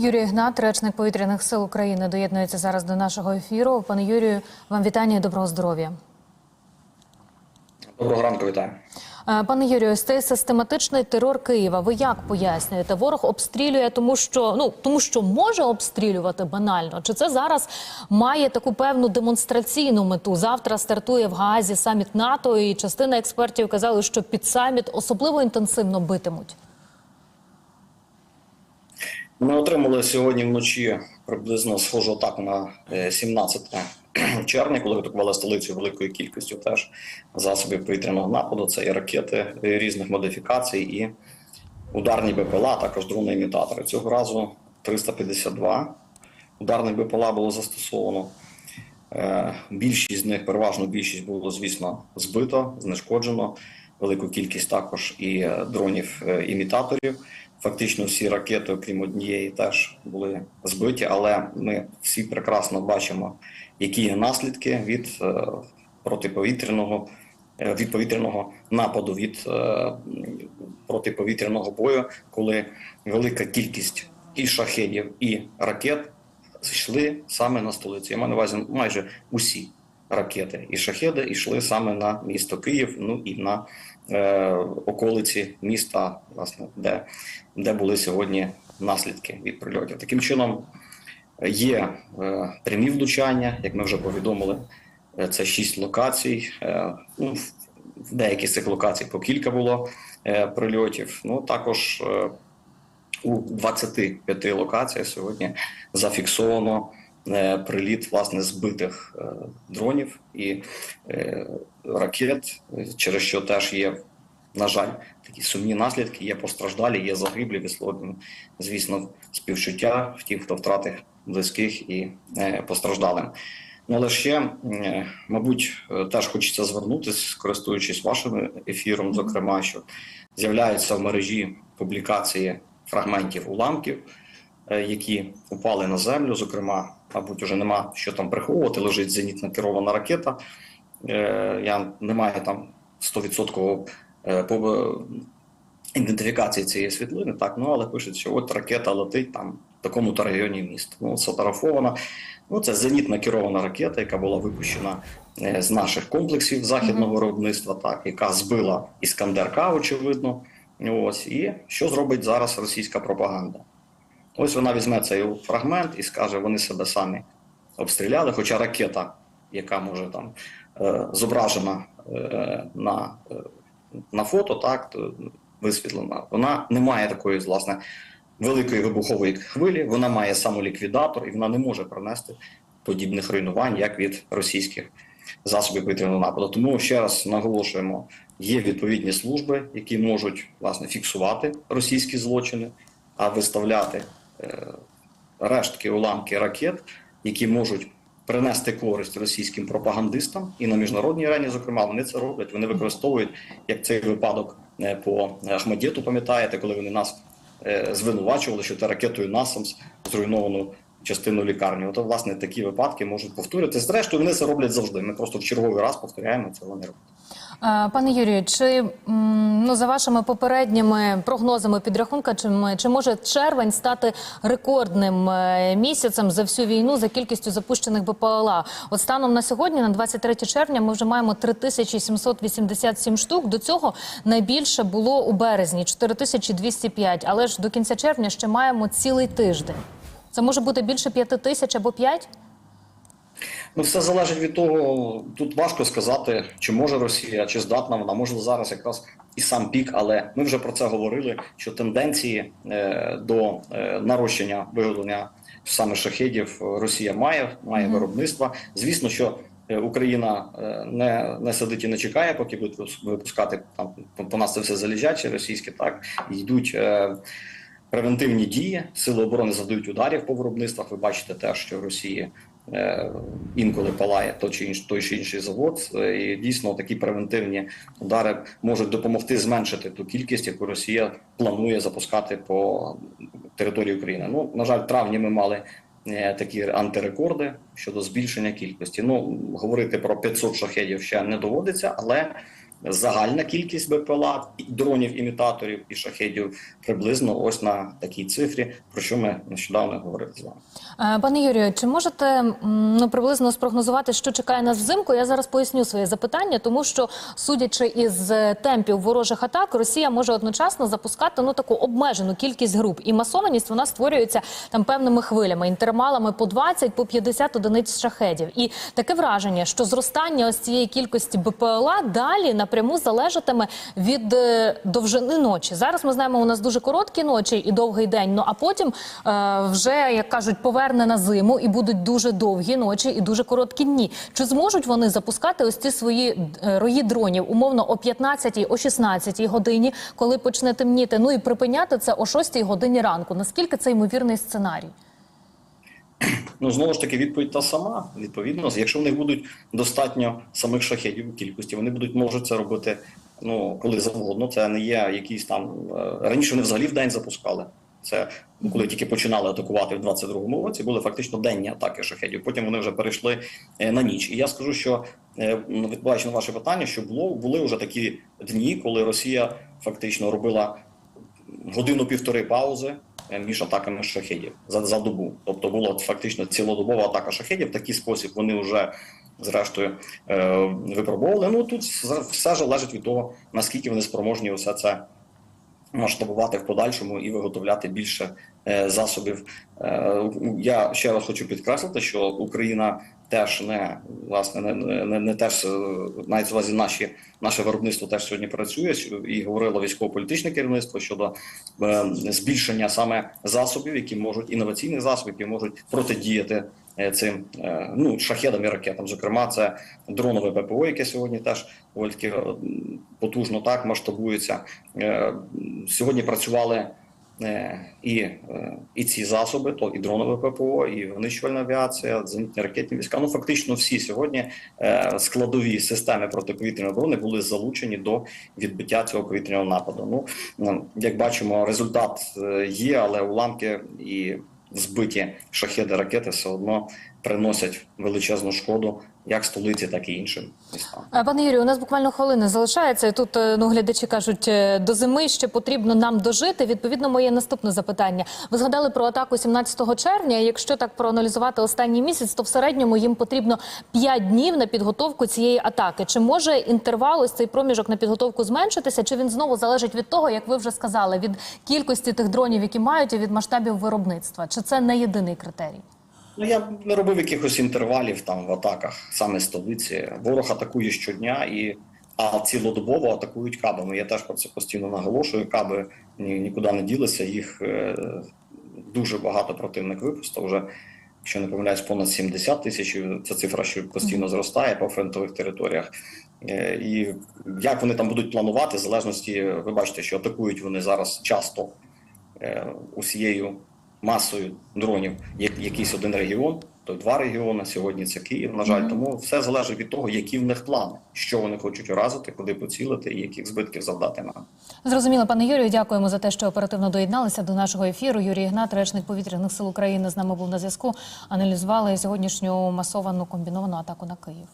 Юрій Ігнат, речник повітряних сил України, доєднується зараз до нашого ефіру. Пане Юрію, вам вітання і доброго здоров'я. Доброго ранку, вітаю. Е, Пане Юрію, цей систематичний терор Києва. Ви як пояснюєте? Ворог обстрілює, тому що ну тому, що може обстрілювати банально. Чи це зараз має таку певну демонстраційну мету? Завтра стартує в Гаазі саміт НАТО, і частина експертів казали, що під саміт особливо інтенсивно битимуть. Ми отримали сьогодні вночі приблизно схожу атаку на е, 17 червня, коли атакували столицю великою кількістю теж засобів повітряного нападу. Це і ракети е, різних модифікацій, і ударні БПЛА, також дрони-імітатори. Цього разу 352 ударних БПЛА було застосовано. Е, Більшість з них, переважно більшість було, звісно, збито, знешкоджено. Велику кількість також і е, дронів-імітаторів. Фактично всі ракети, окрім однієї, теж були збиті, але ми всі прекрасно бачимо, які є наслідки від е, протиповітряного е, від повітряного нападу, від е, протиповітряного бою, коли велика кількість і шахедів, і ракет йшли саме на столицю. Я маю на увазі майже усі ракети і шахеди йшли саме на місто Київ, ну і на е, околиці міста, власне, де, де були сьогодні наслідки від прильотів. Таким чином є е, прямі влучання, як ми вже повідомили. Е, Це шість локацій. Е, ну, в- деяких з цих локацій по кілька було е, прильотів. Ну також е, у 25 локаціях сьогодні зафіксовано приліт власне збитих е, дронів і е, ракет, е, через що теж є, на жаль, такі сумні наслідки. Є постраждалі, є загиблі, висловлюємо, звісно, співчуття в тих, хто втратив близьких і е, постраждалим. Ну, але ще, е, мабуть, е, теж хочеться звернутися, користуючись вашим ефіром, зокрема, що з'являються в мережі публікації фрагментів уламків, е, які упали на землю. Зокрема, мабуть, вже нема що там приховувати. Лежить зенітно керована ракета. Е, Я не маю там 100% е, ідентифікації цієї світлини, так ну але пишуть, що от ракета летить там в такому-то районі міста. Ну, сфотографована. Ну, це зенітно керована ракета, яка була випущена е, з наших комплексів західного виробництва, так, яка збила Іскандер К, очевидно. Ось і що зробить зараз російська пропаганда? Ось вона візьме цей фрагмент і скаже, вони себе самі обстріляли. Хоча ракета, яка може там е, зображена е, на, е, на фото, так висвітлена, вона не має такої власне великої вибухової хвилі. Вона має самоліквідатор і вона не може принести подібних руйнувань, як від російських засобів повітряного нападу. Тому ще раз наголошуємо: є відповідні служби, які можуть власне фіксувати російські злочини, а виставляти рештки уламки ракет, які можуть принести користь російським пропагандистам і на міжнародній арені, зокрема, вони це роблять. Вони використовують як цей випадок е, по Ахмадєту, пам'ятаєте, коли вони нас е, звинувачували, що це ракетою НАСАМС зруйновану частину лікарні. Ото, власне, такі випадки можуть повторювати. Зрештою, вони це роблять завжди. Ми просто в черговий раз повторяємо цього не робити. Е, Пане Юрію, чи ну за вашими попередніми прогнозами підрахунка, чи, чи може червень стати рекордним е, місяцем за всю війну за кількістю запущених БПЛА? От станом на сьогодні, на 23 червня, ми вже маємо 3787 штук. До цього найбільше було у березні 4205. Але ж до кінця червня ще маємо цілий тиждень. Це може бути більше 5 тисяч або 5? Ну, все залежить від того. Тут важко сказати, чи може Росія, чи здатна вона. Може зараз якраз і сам пік, але ми вже про це говорили. Що тенденції е, до е, нарощення виготовлення саме шахедів Росія має, має Мгм. виробництва. Звісно, що е, Україна е, не, не сидить і не чекає, поки будуть випускати там по- нас це все заліжаче російське, так йдуть. Е, Превентивні дії сили оборони завдають ударів по виробництвах. Ви бачите те, що в Росії інколи палає той чи інший, той чи інший завод, е, і дійсно такі превентивні удари можуть допомогти зменшити ту кількість, яку Росія планує запускати по території України. Ну на жаль, травні ми мали е, такі антирекорди щодо збільшення кількості. Ну говорити про 500 шахедів ще не доводиться, але загальна кількість БПЛА, дронів, імітаторів і шахедів приблизно ось на такій цифрі, про що ми нещодавно говорили з вами. Е, Пане Юрію, чи можете ну, приблизно спрогнозувати, що чекає нас взимку? Я зараз поясню своє запитання, тому що, судячи із е, темпів ворожих атак, Росія може одночасно запускати ну таку обмежену кількість груп, і масованість вона створюється там певними хвилями, інтервалами по 20, по 50 одиниць шахедів. І таке враження, що зростання ось цієї кількості БПЛА далі напряму залежатиме від е, довжини ночі. Зараз ми знаємо, у нас дуже короткі ночі і довгий день. Ну а потім е, вже як кажуть, поверне на зиму і будуть дуже довгі ночі і дуже короткі дні. Чи зможуть вони запускати ось ці свої е, рої дронів умовно о 15 о 16 годині, коли почне темніти? Ну і припиняти це о 6 годині ранку. Наскільки це ймовірний сценарій? Ну знову ж таки, відповідь та сама. Відповідно, якщо в них будуть достатньо самих шахедів у кількості, вони будуть можуть це робити ну коли завгодно. Це не є якісь там е, раніше. Вони взагалі в день запускали. Це ну, коли тільки починали атакувати в 22-му році, були фактично денні атаки шахедів. Потім вони вже перейшли е, на ніч. І я скажу, що е, ну, відповідаючи на ваше питання, що було були вже такі дні, коли Росія фактично робила годину-півтори паузи між атаками шахедів за, за добу. Тобто була фактично цілодобова атака шахедів. В такий спосіб вони вже зрештою е, випробовували. Ну тут все- залежить від того, наскільки вони спроможні усе це масштабувати в подальшому і виготовляти більше е, засобів. Е, я ще раз хочу підкреслити, що Україна теж не власне не, не, не теж е, навіть увазі наші наше виробництво теж сьогодні працює і говорило військово-політичне керівництво щодо е, збільшення саме засобів, які можуть інноваційних засобів, які можуть протидіяти е, цим е, ну шахедам і ракетам. Зокрема, це дронове ППО, яке сьогодні теж таки, потужно так масштабується. Сьогодні працювали і, е, і ці засоби, то і дронове ППО, і винищувальна авіація, зенітні ракетні війська. Ну фактично всі сьогодні е, складові системи протиповітряної оборони були залучені до відбиття цього повітряного нападу. Ну як бачимо, результат е, є, але уламки і збиті шахеди ракети все одно приносять величезну шкоду як столиці, так і іншим містам. Пане Юрію, у нас буквально хвилини залишається. Тут е, ну глядачі кажуть, е, до зими ще потрібно нам дожити. Відповідно, моє наступне запитання. Ви згадали про атаку 17 червня. Якщо так проаналізувати останній місяць, то в середньому їм потрібно 5 днів на підготовку цієї атаки. Чи може інтервал ось цей проміжок на підготовку зменшитися? Чи він знову залежить від того, як ви вже сказали, від кількості тих дронів, які мають, і від масштабів виробництва? Чи це не єдиний критерій? Ну я не робив якихось інтервалів там в атаках саме столиці. Ворог атакує щодня і а цілодобово атакують кабами. Я теж про це постійно наголошую. Каби ні, нікуди не ділися. Їх е, дуже багато противник випустив. Вже якщо не помиляюсь, понад 70 тисяч. Це цифра, що постійно зростає по фронтових територіях. Е, І як вони там будуть планувати, в залежності, ви бачите, що атакують вони зараз часто е, усією масою дронів якийсь один регіон, то два регіони. Сьогодні це Київ. На жаль, тому все залежить від того, які в них плани, що вони хочуть уразити, куди поцілити і яких збитків завдати нам. Зрозуміло, пане Юрію, дякуємо за те, що оперативно доєдналися до нашого ефіру. Юрій Ігнат, речник повітряних сил України, з нами був на зв'язку. Аналізували сьогоднішню масовану комбіновану атаку на Київ.